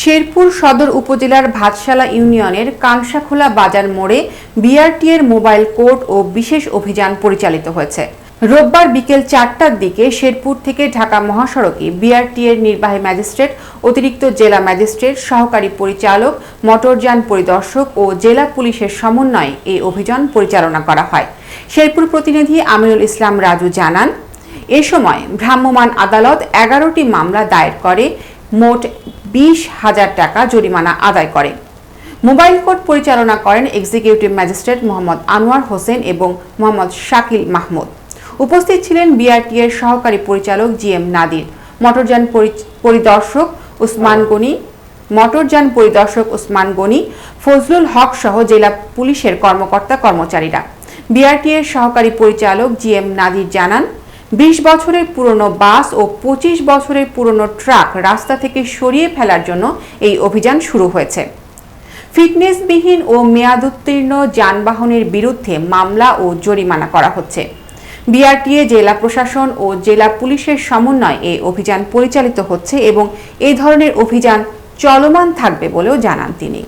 শেরপুর সদর উপজেলার ভাতশালা ইউনিয়নের কাংসাখোলা বাজার মোড়ে বিআরটি এর মোবাইল কোর্ট ও বিশেষ অভিযান পরিচালিত হয়েছে। রোববার বিকেল চারটার দিকে শেরপুর থেকে ঢাকা মহাসড়কে বিআরটি এর নির্বাহী ম্যাজিস্ট্রেট, অতিরিক্ত জেলা ম্যাজিস্ট্রেট, সহকারী পরিচালক, মোটরযান পরিদর্শক ও জেলা পুলিশের সমন্বয়ে এই অভিযান পরিচালনা করা হয়। শেরপুর প্রতিনিধি আমিনুল ইসলাম রাজু জানান, এ সময় ভ্রাম্যমাণ আদালত এগারোটি মামলা দায়ের করে, মোট বিশ হাজার টাকা জরিমানা আদায় করে। মোবাইল কোর্ট পরিচালনা করেন এক্সিকিউটিভ ম্যাজিস্ট্রেট মোহাম্মদ আনোয়ার হোসেন এবং মোহাম্মদ শাকিল মাহমুদ। উপস্থিত ছিলেন বিআরটি এর সহকারী পরিচালক জি এম নাদির, মোটরযান পরিদর্শক উসমান গনি, মোটরযান পরিদর্শক উসমান গনি, ফজলুল হক সহ জেলা পুলিশের কর্মকর্তা কর্মচারীরা বিআরটি এর সহকারী পরিচালক জি এম নাদির জানান বিশ বছরের পুরনো বাস ও পঁচিশ বছরের পুরনো ট্রাক রাস্তা থেকে সরিয়ে ফেলার জন্য এই অভিযান শুরু হয়েছে। ফিটনেসবিহীন ও মেয়াদোত্তীর্ণ যানবাহনের বিরুদ্ধে মামলা ও জরিমানা করা হচ্ছে। বিআরটিএ, জেলা প্রশাসন ও জেলা পুলিশের সমন্বয়ে এই অভিযান পরিচালিত হচ্ছে এবং এই ধরনের অভিযান চলমান থাকবে বলেও জানান তিনি।